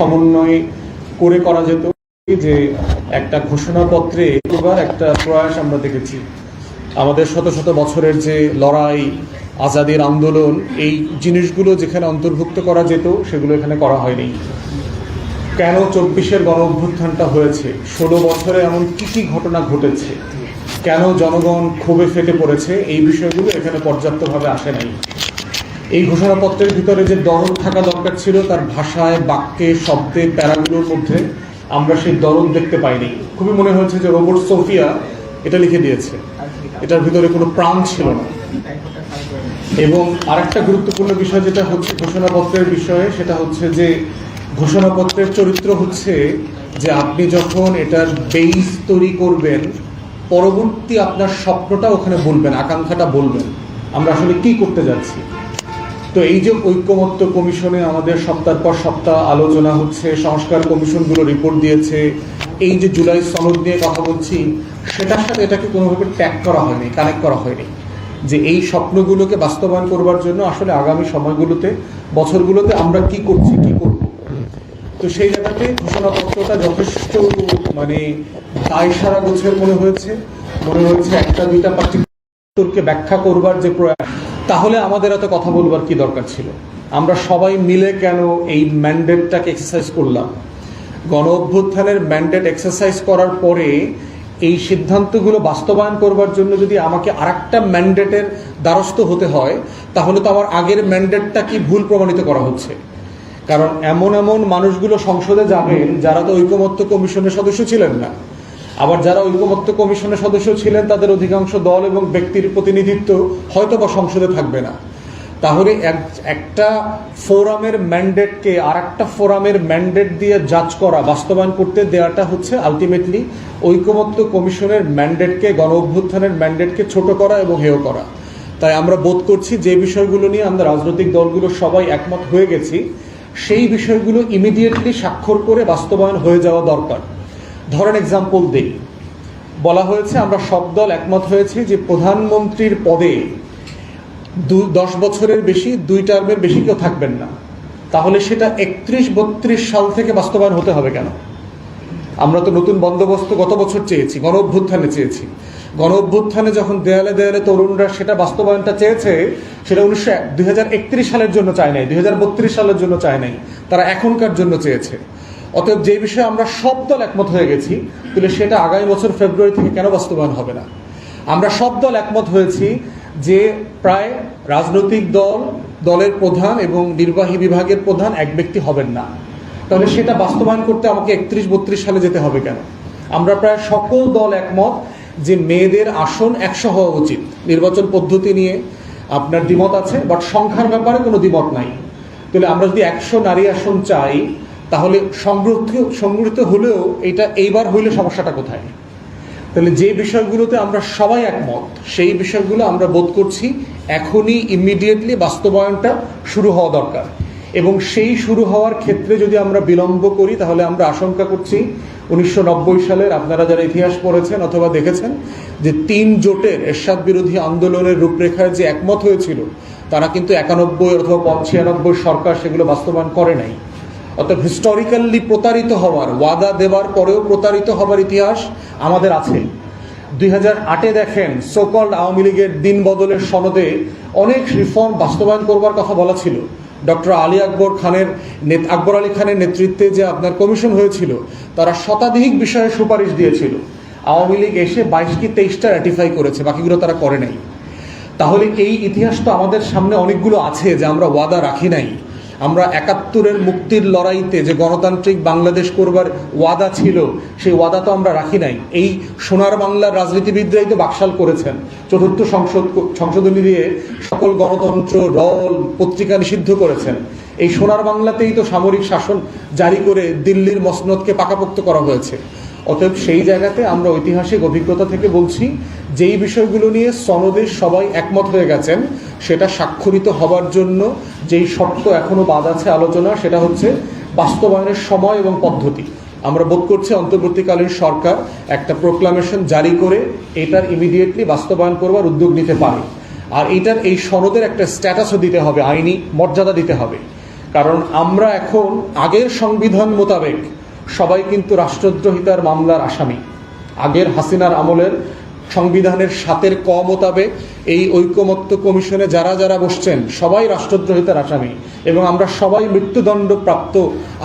সমন্বয় করে করা যেত যে একটা ঘোষণাপত্রে এবার একটা প্রয়াস আমরা দেখেছি। আমাদের শত শত বছরের যে লড়াই, আজাদের আন্দোলন, এই জিনিসগুলো যেখানে অন্তর্ভুক্ত করা যেত, সেগুলো এখানে করা হয়নি। কেন চব্বিশের গণ অভ্যুত্থানটা হয়েছে? ষোলো বছরে এমন কি কি ঘটনা ঘটেছে? কেন জনগণ ক্ষোভে ফেটে পড়েছে? এই বিষয়গুলো এখানে পর্যাপ্তভাবে আসে নাই। এই ঘোষণাপত্রের ভিতরে যে দরদ থাকা দরকার ছিল, তার ভাষায়, বাক্যে, শব্দে, প্যারাগুলোর মধ্যে আমরা সেই দরদ দেখতে পাইনি। খুবই মনে হয়েছে যে রোবট সোফিয়া এটা লিখে দিয়েছে। এটার ভিতরে কোনো প্রাণ ছিল না। এবং আরেকটা গুরুত্বপূর্ণ বিষয় যেটা হচ্ছে ঘোষণাপত্রের বিষয়ে, সেটা হচ্ছে যে ঘোষণাপত্রের চরিত্র হচ্ছে যে আপনি যখন এটার বেইস তৈরি করবেন, পরবর্তী আপনার স্বপ্নটা ওখানে বলবেন, আকাঙ্ক্ষাটা বলবেন। আমরা আসলে কি করতে যাচ্ছি? তো এই যে ঐক্যমত্য কমিশনে আমাদের সপ্তাহ পর সপ্তাহ আলোচনা হচ্ছে, সংস্কার কমিশনগুলো রিপোর্ট দিয়েছে, এই যে জুলাই সনদ নিয়ে কথা বলছি, সেটার সাথে এটাকে কোনোভাবে ট্যাগ করা হয়নি কানেক্ট করা হয়নি? যে এই স্বপ্নগুলোকে বাস্তবায়ন করবার জন্য আসলে আগামী সময়গুলোতে, বছরগুলোতে আমরা কি করছি, কি করব? তো সেই জায়গাতে ঘোষণাপত্রটা যথেষ্ট মানে দায় সারা গোছের মনে হয়েছে। মনে হয়েছে একটা, দুইটা পার্টিকে ব্যাখ্যা করবার যে প্রয়াস তাহলে আমাদের এত কথা বলবার কি দরকার ছিল? আমরা সবাই মিলে কেন এই ম্যান্ডেটটাকে এক্সারসাইজ করলাম? গণ অভ্যুত্থানের ম্যান্ডেট এক্সারসাইজ করার পরে এই সিদ্ধান্তগুলো বাস্তবায়ন করবার জন্য যদি আমাকে আরেকটা ম্যান্ডেটের দ্বারস্থ হতে হয়, তাহলে তো আমার আগের ম্যান্ডেটটা কি ভুল প্রমাণিত করা হচ্ছে? কারণ এমন এমন মানুষগুলো সংসদে যাবেন যারা তো ঐকমত্য কমিশনের সদস্য ছিলেন না। আবার যারা ঐকমত্য কমিশনের সদস্য ছিলেন, তাদের অধিকাংশ দল এবং ব্যক্তির প্রতিনিধিত্ব হয়তো বা সংসদে থাকবে না। তাহলে এক- একটা ফোরামের ম্যান্ডেটকে আর একটা ফোরামের ম্যান্ডেট দিয়ে জাজ করা, বাস্তবায়ন করতে দেওয়াটা হচ্ছে আলটিমেটলি ঐকমত্য কমিশনের ম্যান্ডেটকে, গণ অভ্যুত্থানের ম্যান্ডেটকে ছোট করা এবং হেয় করা। তাই আমরা বোধ করছি যে বিষয়গুলো নিয়ে আমরা রাজনৈতিক দলগুলো সবাই একমত হয়ে গেছি, সেই বিষয়গুলো ইমিডিয়েটলি স্বাক্ষর করে বাস্তবায়ন হয়ে যাওয়া দরকার। ধরেন এক্সাম্পল দেই। বলা হয়েছে, আমরা সব দল একমত হয়েছি যে প্রধানমন্ত্রীর পদে দু, দশ বছরের বেশি, দুই টার্মের বেশি কেউ থাকবেন না। তাহলে সেটা একত্রিশ বত্রিশ সাল থেকে বাস্তবায়ন হতে হবে কেন? আমরা তো নতুন বন্দোবস্ত গত বছর চেয়েছি, গণ অভ্যুত্থানে চেয়েছি। গণ অভ্যুত্থানে যখন দেয়ালে দেয়ালে তরুণরা সেটা বাস্তবায়নটা চেয়েছে, সেটা উনিশশো দুই সালের জন্য চায় নাই, দুই হাজার বত্রিশ সালের জন্য চায় নাই, তারা এখনকার জন্য চেয়েছে। অতএব যে বিষয়ে আমরা সব দল একমত হয়ে গেছি, তাহলে সেটা আগামী বছর ফেব্রুয়ারি থেকে কেন বাস্তবায়ন হবে না? আমরা সব দল একমত হয়েছি যে প্রায় রাজনৈতিক দল, দলের প্রধান এবং নির্বাহী বিভাগের প্রধান এক ব্যক্তি হবেন না। তাহলে সেটা বাস্তবায়ন করতে আমাকে একত্রিশ বত্রিশ সালে যেতে হবে কেন? আমরা প্রায় সকল দল একমত যে মেয়েদের আসন একশো হওয়া উচিত। নির্বাচন পদ্ধতি নিয়ে আপনার দ্বিমত আছে বাট সংখ্যার ব্যাপারে কোনো দ্বিমত নাই। তাহলে আমরা যদি একশো নারী আসন চাই তাহলে সংরক্ষিত, সংগঠিত হলেও এটা এইবার হইলে সমস্যাটা কোথায়? তাহলে যে বিষয়গুলোতে আমরা সবাই একমত, সেই বিষয়গুলো আমরা বোধ করছি এখনই ইমিডিয়েটলি বাস্তবায়নটা শুরু হওয়া দরকার। এবং সেই শুরু হওয়ার ক্ষেত্রে যদি আমরা বিলম্ব করি, তাহলে আমরা আশঙ্কা করছি উনিশশো নব্বই সালের, আপনারা যারা ইতিহাস পড়েছেন অথবা দেখেছেন, যে তিন জোটের এরশাদ বিরোধী আন্দোলনের রূপরেখায় যে একমত হয়েছিল, তারা কিন্তু একানব্বই অথবা ছিয়ানব্বই সরকার সেগুলো বাস্তবায়ন করে নাই। অর্থাৎ হিস্টোরিক্যালি প্রতারিত হওয়ার, ওয়াদা দেওয়ার পরেও প্রতারিত হবার ইতিহাস আমাদের আছে। দুই হাজার আটে দেখেন সোকল আওয়ামী লীগের দিন বদলের সনদে অনেক রিফর্ম বাস্তবায়ন করবার কথা বলা ছিল। ডক্টর আলী আকবর খানের আকবর আলী খানের নেতৃত্বে যে আপনার কমিশন হয়েছিল, তারা শতাধিক বিষয়ে সুপারিশ দিয়েছিল। আওয়ামী লীগ এসে বাইশ কি তেইশটা র্যাটিফাই করেছে, বাকিগুলো তারা করে নাই। তাহলে এই ইতিহাস তো আমাদের সামনে অনেকগুলো আছে যে আমরা ওয়াদা রাখি নাই। আমরা একাত্তরের মুক্তির লড়াইতে যে গণতান্ত্রিক বাংলাদেশ করবার ওয়াদা ছিল, সেই ওয়াদা তো আমরা রাখি নাই। এই সোনার বাংলার রাজনীতিবিদরাই তো বাকশাল করেছেন। চতুর্থ সংসদ সংশোধনী দিয়ে সকল গণতন্ত্র, দল, পত্রিকা নিষিদ্ধ করেছেন। এই সোনার বাংলাতেই তো সামরিক শাসন জারি করে দিল্লির মসনদকে পাকাপোক্ত করা হয়েছে। অতএব সেই জায়গাতে আমরা ঐতিহাসিক অভিজ্ঞতা থেকে বলছি যেই বিষয়গুলো নিয়ে সনদে সবাই একমত হয়ে গেছেন, সেটা স্বাক্ষরিত হবার জন্য যেই শর্ত এখনও বাদ আছে আলোচনা, সেটা হচ্ছে বাস্তবায়নের সময় এবং পদ্ধতি। আমরা বোধ করছি অন্তর্বর্তীকালীন সরকার একটা প্রোক্লামেশন জারি করে এটার ইমিডিয়েটলি বাস্তবায়ন করবার উদ্যোগ নিতে পারে। আর এটার এই সনদের একটা স্ট্যাটাসও দিতে হবে, আইনি মর্যাদা দিতে হবে। কারণ আমরা এখন আগের সংবিধান মোতাবেক সবাই কিন্তু রাষ্ট্রদ্রোহিতার মামলার আসামি। আগের হাসিনার আমলের সংবিধানের সাতের ক মোতাবেক এই ঐকমত্য কমিশনে যারা যারা বসছেন, সবাই রাষ্ট্রদ্রোহিতার আসামি এবং আমরা সবাই মৃত্যুদণ্ড প্রাপ্ত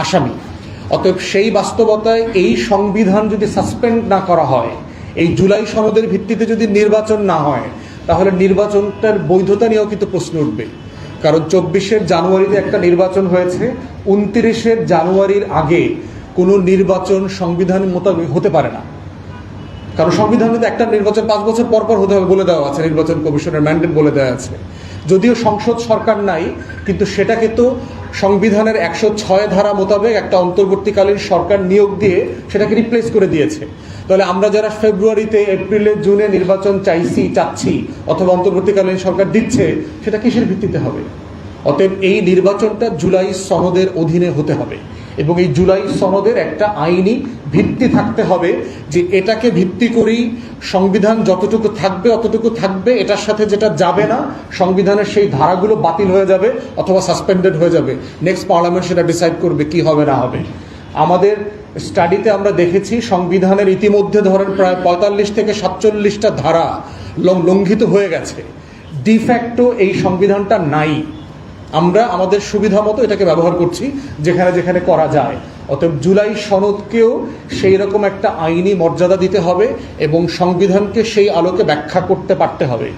আসামি। অতএব সেই বাস্তবতায় এই সংবিধান যদি সাসপেন্ড না করা হয়, এই জুলাই সনদের ভিত্তিতে যদি নির্বাচন না হয়, তাহলে নির্বাচনটার বৈধতা নিয়েও কিন্তু প্রশ্ন উঠবে। কারণ চব্বিশের জানুয়ারিতে একটা নির্বাচন হয়েছে, উনত্রিশের জানুয়ারির আগে কোনো নির্বাচন সংবিধান মোতাবেক হতে পারে না। কারণ সংবিধানে তো একটা নির্বাচন পাঁচ বছর পর পর হতে হবে বলে দেওয়া আছে, নির্বাচন কমিশনের ম্যান্ডেট বলে দেওয়া আছে। যদিও সংসদ সরকার নাই, কিন্তু সেটাকে তো সংবিধানের একশো ছয় ধারা মোতাবেক একটা অন্তর্বর্তীকালীন সরকার নিয়োগ দিয়ে সেটাকে রিপ্লেস করে দিয়েছে। তাহলে আমরা যারা ফেব্রুয়ারিতে এপ্রিলে জুনে নির্বাচন চাইছি, চাচ্ছি, অথবা অন্তর্বর্তীকালীন সরকার দিচ্ছে, সেটা কিসের ভিত্তিতে হবে? অতএব এই নির্বাচনটা জুলাই সনদের অধীনে হতে হবে। এবং এই জুলাই সনদের একটা আইনি ভিত্তি থাকতে হবে যে এটাকে ভিত্তি করেই সংবিধান যতটুকু থাকবে, অতটুকু থাকবে, এটার সাথে যেটা যাবে না, সংবিধানের সেই ধারাগুলো বাতিল হয়ে যাবে অথবা সাসপেন্ডেড হয়ে যাবে। নেক্সট পার্লামেন্ট সেটা ডিসাইড করবে কি হবে, না হবে। আমাদের স্টাডিতে আমরা দেখেছি সংবিধানের ইতিমধ্যে ধরেন প্রায় পঁয়তাল্লিশ থেকে সাতচল্লিশটা ধারা লঙ্ঘিত হয়ে গেছে। ডিফ্যাক্টো এই সংবিধানটা নাই। আমরা আমাদের সুবিধা মতো এটাকে ব্যবহার করছি, যেখানে যেখানে করা যায়। অতএব জুলাই সনদকেও সেই রকম একটা আইনি মর্যাদা দিতে হবে এবং সংবিধানকে সেই আলোকে ব্যাখ্যা করতে পারতে হবে।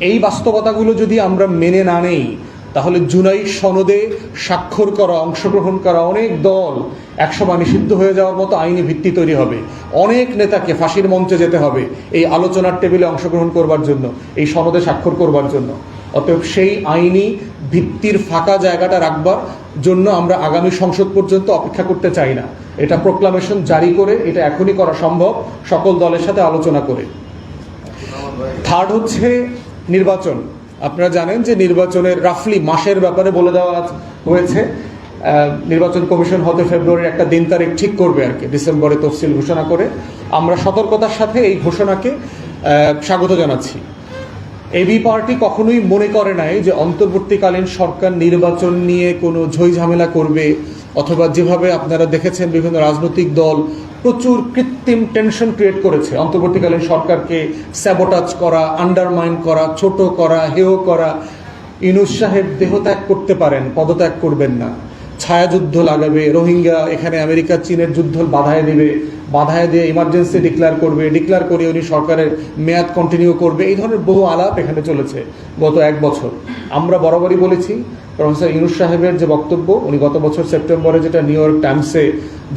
এই বাস্তবতাগুলো যদি আমরা মেনে না নেই, তাহলে জুলাই সনদে স্বাক্ষর করা, অংশগ্রহণ করা অনেক দল একসময় নিষিদ্ধ হয়ে যাওয়ার মতো আইনি ভিত্তি তৈরি হবে। অনেক নেতাকে ফাঁসির মঞ্চে যেতে হবে এই আলোচনার টেবিলে অংশগ্রহণ করবার জন্য, এই সনদে স্বাক্ষর করবার জন্য। অতএব সেই আইনি ভিত্তির ফাঁকা জায়গাটা রাখবার জন্য আমরা আগামী সংসদ পর্যন্ত অপেক্ষা করতে চাই না। এটা প্রোক্লামেশন জারি করে, এটা এখনই করা সম্ভব, সকল দলের সাথে আলোচনা করে। থার্ড হচ্ছে নির্বাচন। আপনারা জানেন যে নির্বাচনের রাফলি মাসের ব্যাপারে বলে দেওয়া হয়েছে। নির্বাচন কমিশন হতে ফেব্রুয়ারির একটা দিন তারিখ ঠিক করবে আর কি, ডিসেম্বরে তফসিল ঘোষণা করে। আমরা সতর্কতার সাথে এই ঘোষণাকে স্বাগত জানাচ্ছি। এবি পার্টি কখনোই মনে করে নাই যে অন্তর্বর্তীকালীন সরকার নির্বাচন নিয়ে কোনো ঝই ঝামেলা করবে, অথবা যেভাবে আপনারা দেখেছেন বিভিন্ন রাজনৈতিক দল প্রচুর কৃত্রিম টেনশন ক্রিয়েট করেছে। অন্তর্বর্তীকালীন সরকারকে স্যাবোটাজ করা আন্ডারমাইন করা, ছোট করা, হেয় করা। ইনুস সাহেব দেহত্যাগ করতে পারেন, পদত্যাগ করবেন না। ছায়াযুদ্ধ লাগাবে রোহিঙ্গা এখানে আমেরিকা, চীনের যুদ্ধ বাধায় দিবে, বাধায় দিয়ে ইমার্জেন্সি ডিক্লেয়ার করবে ডিক্লেয়ার করে উনি সরকারের মেয়াদ কন্টিনিউ করবে। এই ধরনের বহু আলাপ এখানে চলেছে গত এক বছর। আমরা বরাবরই বলেছি, প্রফেসর ইউনুস সাহেবের যে বক্তব্য, উনি গত বছর সেপ্টেম্বরে যেটা নিউ ইয়র্ক টাইমসে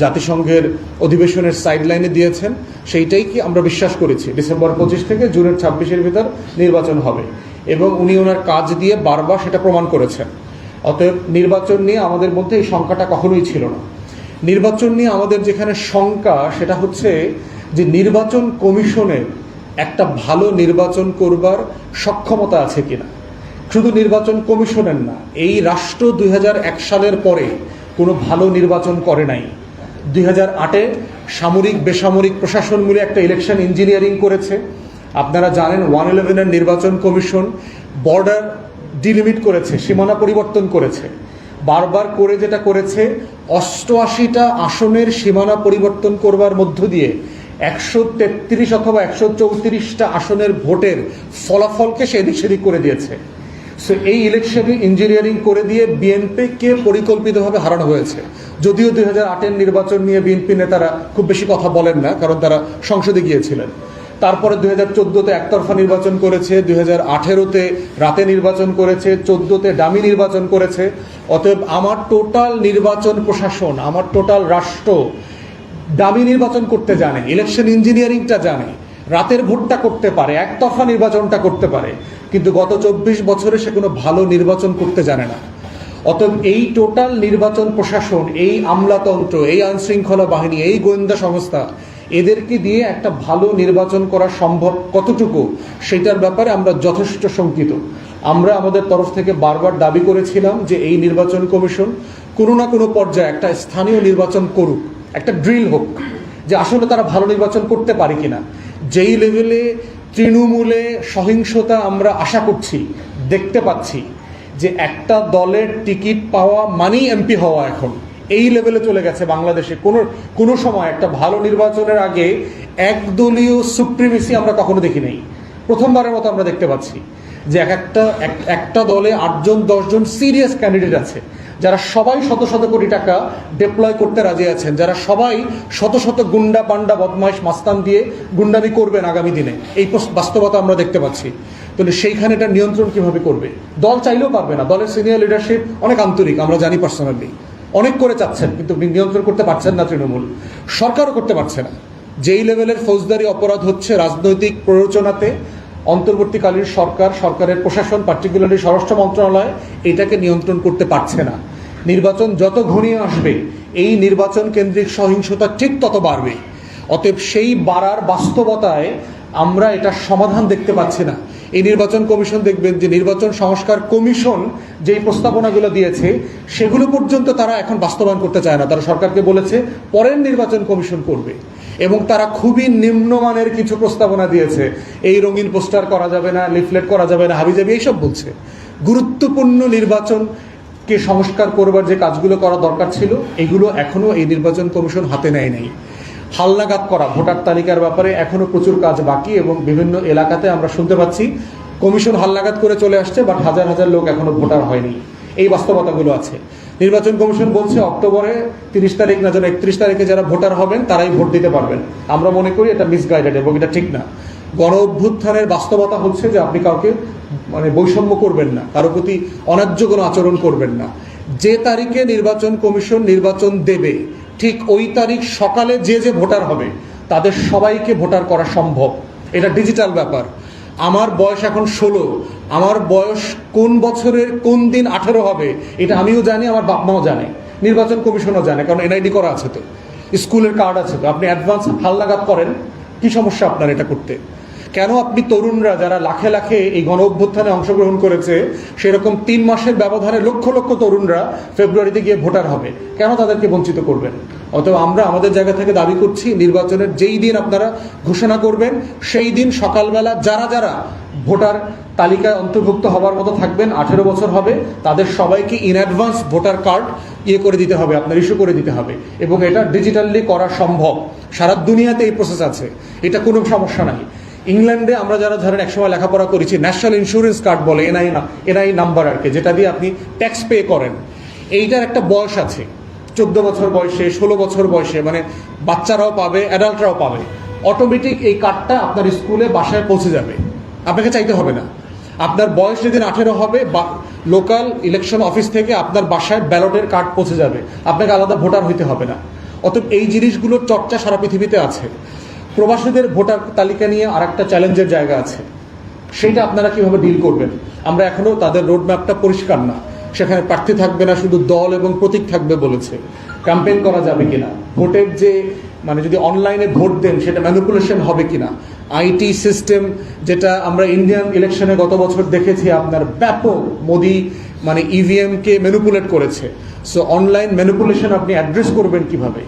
জাতিসংঘের অধিবেশনের সাইডলাইনে দিয়েছেন, সেইটাই কি আমরা বিশ্বাস করেছি। ডিসেম্বর পঁচিশ থেকে জুনের ছাব্বিশের ভিতর নির্বাচন হবে। এবং উনি ওনার কাজ দিয়ে বারবার সেটা প্রমাণ করেছেন। অতএব নির্বাচন নিয়ে আমাদের মধ্যে এই শঙ্কাটা কখনোই ছিল না। নির্বাচন নিয়ে আমাদের যেখানে শঙ্কা, সেটা হচ্ছে যে নির্বাচন কমিশনের একটা ভালো নির্বাচন করবার সক্ষমতা আছে কিনা। শুধু নির্বাচন কমিশনের না, এই রাষ্ট্র দুই সালের পরে কোনো ভালো নির্বাচন করে নাই। দুই হাজার আটে সামরিক, বেসামরিক প্রশাসন মিলে একটা ইলেকশন ইঞ্জিনিয়ারিং করেছে। আপনারা জানেন ওয়ান ইলেভেনের নির্বাচন কমিশন বর্ডার ডিলিমিট করেছে, সীমানা পরিবর্তন করেছে। বারবার করে যেটা করেছে, অষ্টআশিটা আসনের সীমানা পরিবর্তন করবার মধ্য দিয়ে একশো তেত্রিশ অথবা একশো চৌত্রিশটা আসনের ভোটের ফলাফলকে সে এদিক সেদিক করে দিয়েছে। সো এই ইলেকশনে ইঞ্জিনিয়ারিং করে দিয়ে বিএনপিকে পরিকল্পিতভাবে হারানো হয়েছে। যদিও দুই হাজার আটের নির্বাচন নিয়ে বিএনপি নেতারা খুব বেশি কথা বলেন না, কারণ তারা সংসদে গিয়েছিলেন। তারপরে দুই হাজার চোদ্দোতে একতরফা নির্বাচন করেছে, দুই হাজার আঠেরোতে রাতে নির্বাচন করেছে, চোদ্দোতে ডামি নির্বাচন করেছে। অতএব আমার টোটাল নির্বাচন প্রশাসন, আমার টোটাল রাষ্ট্র দামি নির্বাচন করতে জানে, ইলেকশন ইঞ্জিনিয়ারিংটা জানে, রাতের ভোটটা করতে পারে, একতরফা নির্বাচনটা করতে পারে, কিন্তু গত চব্বিশ বছরে সে কোনো ভালো নির্বাচন করতে জানে না। অতএব এই টোটাল নির্বাচন প্রশাসন, এই আমলাতন্ত্র, এই আইনশৃঙ্খলা বাহিনী, এই গোয়েন্দা সংস্থা এদেরকে দিয়ে একটা ভালো নির্বাচন করা সম্ভব কতটুকু, সেটার ব্যাপারে আমরা যথেষ্ট শঙ্কিত। আমরা আমাদের তরফ থেকে বারবার দাবি করেছিলাম যে এই নির্বাচন কমিশন কোনো না কোনো পর্যায়ে একটা স্থানীয় নির্বাচন করুক, একটা ড্রিল হোক, যে আসলে তারা ভালো নির্বাচন করতে পারে কিনা। যেই লেভেলে তৃণমূলে সহিংসতা আমরা আশা করছি, দেখতে পাচ্ছি, যে একটা দলের টিকিট পাওয়া মানেই এমপি হওয়া এখন। এই লেভেলে চলে গেছে বাংলাদেশে। কোনো কোনো সময় একটা ভালো নির্বাচনের আগে একদলীয় সুপ্রিমেসি আমরা কখনো দেখি নাই। প্রথমবারের মতো আমরা দেখতে পাচ্ছি যে এক একটা একটা দলে আটজন, দশজন সিরিয়াস ক্যান্ডিডেট আছে, যারা সবাই শত শত কোটি টাকা ডিপ্লয় করতে রাজি আছেন, যারা সবাই শত শত গুন্ডা পান্ডা বদমাইশ মাস্তান দিয়ে গুন্ডামি করবেন আগামী দিনে। এই বাস্তবতা আমরা দেখতে পাচ্ছি। তাহলে সেইখানে এটা নিয়ন্ত্রণ কীভাবে করবে? দল চাইলেও পারবে না। দলের সিনিয়র লিডারশিপ অনেক আন্তরিক, আমরা জানি পার্সোনালি অনেক করে চাচ্ছেন, কিন্তু নিয়ন্ত্রণ করতে পারছেন না তৃণমূল। সরকারও করতে পারছে না। যেই লেভেলের ফৌজদারি অপরাধ হচ্ছে রাজনৈতিক প্ররোচনাতে, অন্তর্বর্তীকালীন সরকার, সরকারের প্রশাসন পার্টিকুলারলি স্বরাষ্ট্র মন্ত্রণালয়, এটাকে নিয়ন্ত্রণ করতে পারছে না। নির্বাচন যত ঘনিয়ে আসবে, এই নির্বাচন কেন্দ্রিক সহিংসতা ঠিক তত বাড়বে। অতএব সেই বাড়ার বাস্তবতায় আমরা এটা সমাধান দেখতে পাচ্ছি না। এই নির্বাচন কমিশন দেখবেন যে নির্বাচন সংস্কার কমিশন যেই প্রস্তাবনাগুলো দিয়েছে, সেগুলো পর্যন্ত তারা এখন বাস্তবায়ন করতে চায় না। তারা সরকারকে বলেছে, পরের নির্বাচন কমিশন করবে। এবং তারা খুবই নিম্নমানের কিছু প্রস্তাবনা দিয়েছে। এই রঙিন পোস্টার করা যাবে না, লিফলেট করা যাবে না, হাবিজাবি এইসব বলছে। গুরুত্বপূর্ণ নির্বাচনকে সংস্কার করবার যে কাজগুলো করা দরকার ছিল, এগুলো এখনও এই নির্বাচন কমিশন হাতে নেয় নাই। হালনাগাদ করা ভোটার তালিকার ব্যাপারে এখনও প্রচুর কাজ বাকি এবং বিভিন্ন এলাকাতে আমরা শুনতে পাচ্ছি কমিশন হালনাগাদ করে চলে আসছে, বাট হাজার হাজার লোক এখনও ভোটার হয়নি। এই বাস্তবতাগুলো আছে। নির্বাচন কমিশন বলছে অক্টোবরে তিরিশ তারিখ না যেন একত্রিশ তারিখে যারা ভোটার হবেন, তারাই ভোট দিতে পারবেন। আমরা মনে করি এটা মিসগাইডেড এবং এটা ঠিক না। গণ অভ্যুত্থানের বাস্তবতা হচ্ছে যে আপনি কাউকে মানে বৈষম্য করবেন না, কারও প্রতি অন্যায্য কোনো আচরণ করবেন না। যে তারিখে নির্বাচন কমিশন নির্বাচন দেবে ঠিক ওই তারিখ সকালে যে যে ভোটার হবে, তাদের সবাইকে ভোটার করা সম্ভব। এটা ডিজিটাল ব্যাপার। আমার বয়স এখন ষোলো। আমার বয়স কোন বছরের কোন দিন আঠেরো হবে, এটা আমিও জানি, আমার বাপ মাও জানে। নির্বাচন কমিশনও জানে, কারণ এনআইডি করা আছে তো। স্কুলের কার্ড আছে তো। আপনি অ্যাডভান্স হালনাগাদ করেন, কি সমস্যা আপনার এটা করতে? কেন আপনি তরুণরা যারা লাখে লাখে এই গণ অভ্যুত্থানে অংশগ্রহণ করেছে, সেরকম তিন মাসের ব্যবধানে লক্ষ লক্ষ তরুণরা ফেব্রুয়ারিতে গিয়ে ভোটার হবে? কেন তাদেরকে বঞ্চিত করবেন? অতএব আমরা আমাদের জায়গা থেকে দাবি করছি, নির্বাচনের যেই দিন আপনারা ঘোষণা করবেন, সেই দিন সকালবেলা যারা যারা ভোটার তালিকায় অন্তর্ভুক্ত হবার মতো থাকবেন, আঠেরো বছর হবে, তাদের সবাইকে ইন অ্যাডভান্স ভোটার কার্ড ইয়ে করে দিতে হবে, আপনার ইস্যু করে দিতে হবে। এবং এটা ডিজিটালি করা সম্ভব। সারা দুনিয়াতে এই প্রসেস আছে। এটা কোনো সমস্যা নাই। ইংল্যান্ডে আমরা যারা ধরেন একসময় লেখাপড়া করেছি ন্যাশনাল ইন্স্যুরেন্স কার্ড বলে এনআই এনআই নাম্বার আর কি, যেটা দিয়ে আপনি ট্যাক্স পে করেন। এইটার একটা বয়স আছে। চোদ্দ বছর বয়সে, ষোলো বছর বয়সে মানে বাচ্চারাও পাবে অ্যাডাল্টরাও পাবে। অটোমেটিক এই কার্ডটা আপনার স্কুলে, বাসায় পৌঁছে যাবে। আপনাকে চাইতে হবে না। আপনার বয়স যেদিন আঠেরো হবে, বা লোকাল ইলেকশন অফিস থেকে আপনার বাসায় ব্যালটের কার্ড পৌঁছে যাবে। আপনাকে আলাদা ভোটার হইতে হবে না। অতএব এই জিনিসগুলোর চর্চা সারা পৃথিবীতে আছে। প্রবাসীদের ভোটার তালিকা নিয়ে আর একটা চ্যালেঞ্জের জায়গা আছে। সেইটা আপনারা কীভাবে ডিল করবেন? আমরা এখনও তাদের রোড ম্যাপটা পরিষ্কার না। সেখানে প্রার্থী থাকবে না, শুধু দল এবং প্রতীক থাকবে বলেছে। ক্যাম্পেইন করা যাবে কিনা? ভোটের যে মানে যদি অনলাইনে ভোট দেন, সেটা ম্যানিপুলেশন হবে কিনা? আইটি সিস্টেম যেটা আমরা ইন্ডিয়ান ইলেকশনে গত বছর দেখেছি, আপনার ব্যাপক মোদি মানে ইভিএমকে ম্যানিপুলেট করেছে। সো অনলাইন ম্যানিপুলেশন আপনি অ্যাড্রেস করবেন কীভাবে?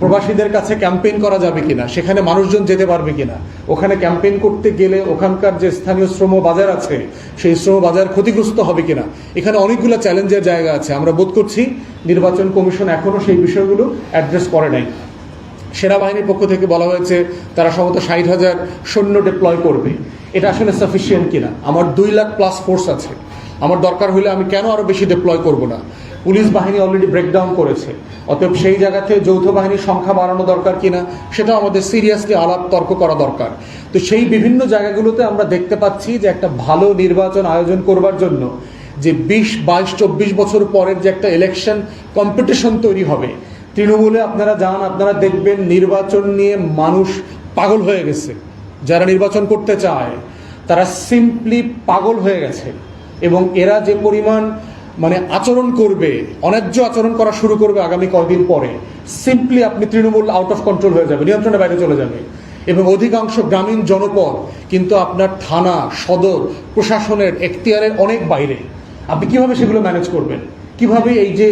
প্রবাসীদের কাছে ক্যাম্পেইন করা যাবে কিনা, সেখানে মানুষজন যেতে পারবে কিনা, ওখানে ক্যাম্পেইন করতে গেলে ওখানকার যে স্থানীয় শ্রম বাজার আছে, সেই শ্রম বাজার ক্ষতিগ্রস্ত হবে কিনা, এখানে অনেকগুলো চ্যালেঞ্জের জায়গা আছে, আমরা বোধ করছি নির্বাচন কমিশন এখনও সেই বিষয়গুলো অ্যাড্রেস করে নাই। সেনাবাহিনীর পক্ষ থেকে বলা হয়েছে তারা সম্ভবত ষাট হাজার সৈন্য ডিপ্লয় করবে। এটা আসলে সাফিসিয়েন্ট কিনা? আমার দুই লাখ প্লাস ফোর্স আছে। আমার দরকার হলে আমি কেন আরও বেশি ডিপ্লয় করব না? পুলিশ বাহিনী অলরেডি ব্রেকডাউন করেছে। অতএব সেই জায়গাতে যৌথ বাহিনীর সংখ্যা বাড়ানো দরকার কিনা, সেটাও আমাদের সিরিয়াসলি আলাপ, তর্ক করা দরকার। তো সেই বিভিন্ন জায়গাগুলোতে আমরা দেখতে পাচ্ছি যে একটা ভালো নির্বাচন আয়োজন করবার জন্য যে বিশ, বাইশ, চব্বিশ বছর পরের যে একটা ইলেকশন কম্পিটিশন তৈরি হবে, তৃণমূলে আপনারা যান, আপনারা দেখবেন নির্বাচন নিয়ে মানুষ পাগল হয়ে গেছে। যারা নির্বাচন করতে চায়, তারা সিম্পলি পাগল হয়ে গেছে। এবং এরা যে পরিমাণ মানে আচরণ করবে, অন্যায্য আচরণ করা শুরু করবে আগামী কয়েকদিন পরে। সিম্পলি আপনি তৃণমূল আউট অফ কন্ট্রোল হয়ে যাবে নিয়ন্ত্রণের বাইরে চলে যাবে এবং অধিকাংশ গ্রামীণ জনপদ কিন্তু আপনার থানা, সদর, প্রশাসনের এখতিয়ারের অনেক বাইরে। আপনি কীভাবে সেগুলো ম্যানেজ করবেন? কীভাবে এই যে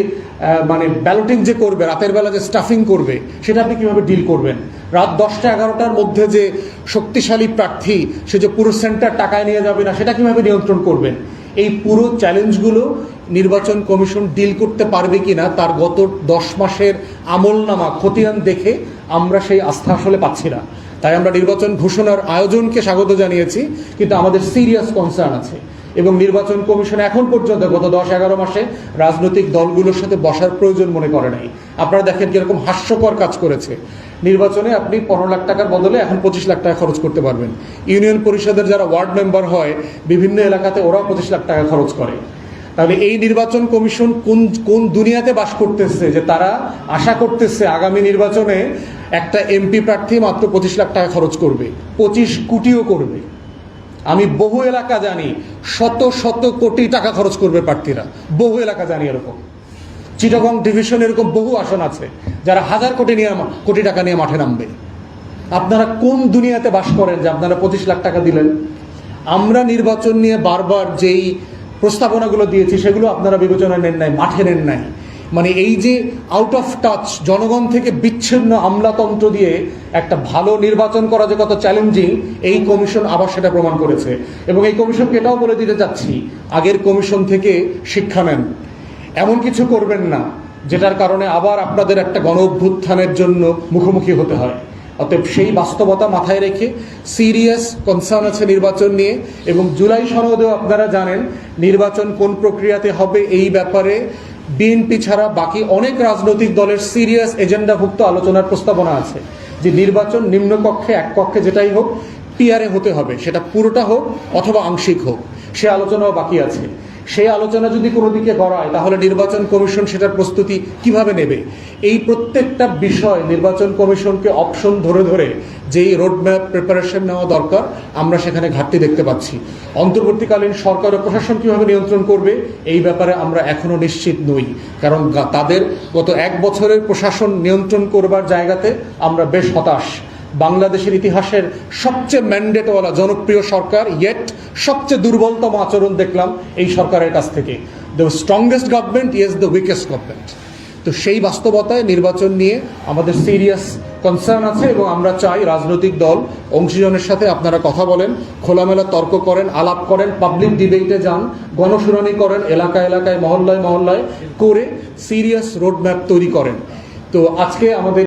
মানে ব্যালটিং যে করবে, রাতের বেলা যে স্টাফিং করবে, সেটা আপনি কীভাবে ডিল করবেন? রাত দশটা, এগারোটার মধ্যে যে শক্তিশালী প্রার্থী, সে যে পুরো সেন্টার টাকায় নিয়ে যাবে না, সেটা কীভাবে নিয়ন্ত্রণ করবেন? এই পুরো চ্যালেঞ্জগুলো নির্বাচন কমিশন ডিল করতে পারবে কি না তার গত দশ মাসের আমলনামা, খতিয়ান দেখে আমরা সেই আস্থা আসলে পাচ্ছি না। তাই আমরা নির্বাচন ঘোষণার আয়োজনকে স্বাগত জানিয়েছি, কিন্তু আমাদের সিরিয়াস কনসার্ন আছে। এবং নির্বাচন কমিশন এখন পর্যন্ত গত দশ এগারো মাসে রাজনৈতিক দলগুলোর সাথে বসার প্রয়োজন মনে করে নাই। আপনারা দেখেন কীরকম হাস্যকর কাজ করেছে। নির্বাচনে আপনি পনেরো লাখ টাকার বদলে এখন পঁচিশ লাখ টাকা খরচ করতে পারবেন। ইউনিয়ন পরিষদের যারা ওয়ার্ড মেম্বার হয়, বিভিন্ন এলাকাতে ওরাও পঁচিশ লাখ টাকা খরচ করে। তাহলে এই নির্বাচন কমিশন কোন কোন দুনিয়াতে বাস করতেছে যে তারা আশা করতেছে আগামী নির্বাচনে একটা এমপি প্রার্থী মাত্র পঁচিশ লাখ টাকা খরচ করবে, পঁচিশ কোটিও করবে? আমি বহু এলাকা জানি, শত শত কোটি টাকা খরচ করবে প্রার্থীরা। বহু এলাকা জানি এরকম। চিটাগং ডিভিশন এরকম বহু আসন আছে, যারা হাজার কোটি নিয়ে কোটি টাকা নিয়ে মাঠে নামবে। আপনারা কোন দুনিয়াতে বাস করেন যে আপনারা পঁচিশ লাখ টাকা দিলেন? আমরা নির্বাচন নিয়ে বারবার যেই প্রস্তাবনাগুলো দিয়েছি, সেগুলো আপনারা বিবেচনা নেন নাই, মাঠে নেন নাই। মানে এই যে আউট অফ টাচ জনগণ থেকে বিচ্ছিন্ন আমলাতন্ত্র দিয়ে একটা ভালো নির্বাচন করা যে কত চ্যালেঞ্জিং এই কমিশন আবার সেটা প্রমাণ করেছে। এবং এই কমিশনকে এটাও বলে দিতে চাচ্ছি, আগের কমিশন থেকে শিক্ষা নেন। এমন কিছু করবেন না, যেটার কারণে আবার আপনাদের একটা গণ অভ্যুত্থানের জন্য মুখোমুখি হতে হয়। অতএব সেই বাস্তবতা মাথায় রেখে সিরিয়াস কনসার্ন আছে নির্বাচন নিয়ে, এবং জুলাই সনদেও আপনারা জানেন, নির্বাচন কোন প্রক্রিয়াতে হবে এই ব্যাপারে বিএনপি ছাড়া বাকি অনেক রাজনৈতিক দলের সিরিয়াস এজেন্ডাভুক্ত আলোচনার প্রস্তাবনা আছে যে নির্বাচন নিম্নকক্ষে এক কক্ষে যেটাই হোক পিয়ারে হতে হবে। সেটা পুরোটা হোক অথবা আংশিক হোক। সে আলোচনাও বাকি আছে। সেই আলোচনা যদি কোনো দিকে গড়ায়, তাহলে নির্বাচন কমিশন সেটার প্রস্তুতি কীভাবে নেবে? এই প্রত্যেকটা বিষয় নির্বাচন কমিশনকে অপশন ধরে ধরে যেই রোডম্যাপ প্রিপারেশন নেওয়া দরকার, আমরা সেখানে ঘাটতি দেখতে পাচ্ছি। অন্তর্বর্তীকালীন সরকার ও প্রশাসন কীভাবে নিয়ন্ত্রণ করবে, এই ব্যাপারে আমরা এখনও নিশ্চিত নই। কারণ তাদের গত এক বছরের প্রশাসন নিয়ন্ত্রণ করবার জায়গাতে আমরা বেশ হতাশ। বাংলাদেশের ইতিহাসের সবচেয়ে ম্যান্ডেটওয়ালা জনপ্রিয় সরকার ইয়েট সবচেয়ে দুর্বলতম আচরণ দেখলাম এই সরকারের কাছ থেকে। The strongest government yes the weakest government তো সেই বাস্তবতায় নির্বাচন নিয়ে আমাদের সিরিয়াস কনসার্ন আছে এবং আমরা চাই রাজনৈতিক দল অংশীজনের সাথে আপনারা কথা বলেন, খোলামেলা তর্ক করেন, আলাপ করেন পাবলিক ডিবেটে যান, গণশুনানি করেন এলাকা এলাকায়, মহল্লায় মহল্লায় করে সিরিয়াস রোডম্যাপ তৈরি করেন। তো আজকে আমাদের